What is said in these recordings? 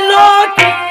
Look.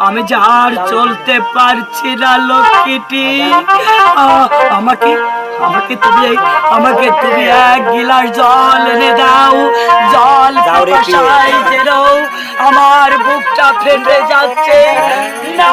আমি যার চলতে পারছি না লক্ষ্মীটি আমাকে আমাকে তুমি আমাকে তুমি এক গিলাস জল এনে দাও। জল আমার বুকটা ফেটে যাচ্ছে। না।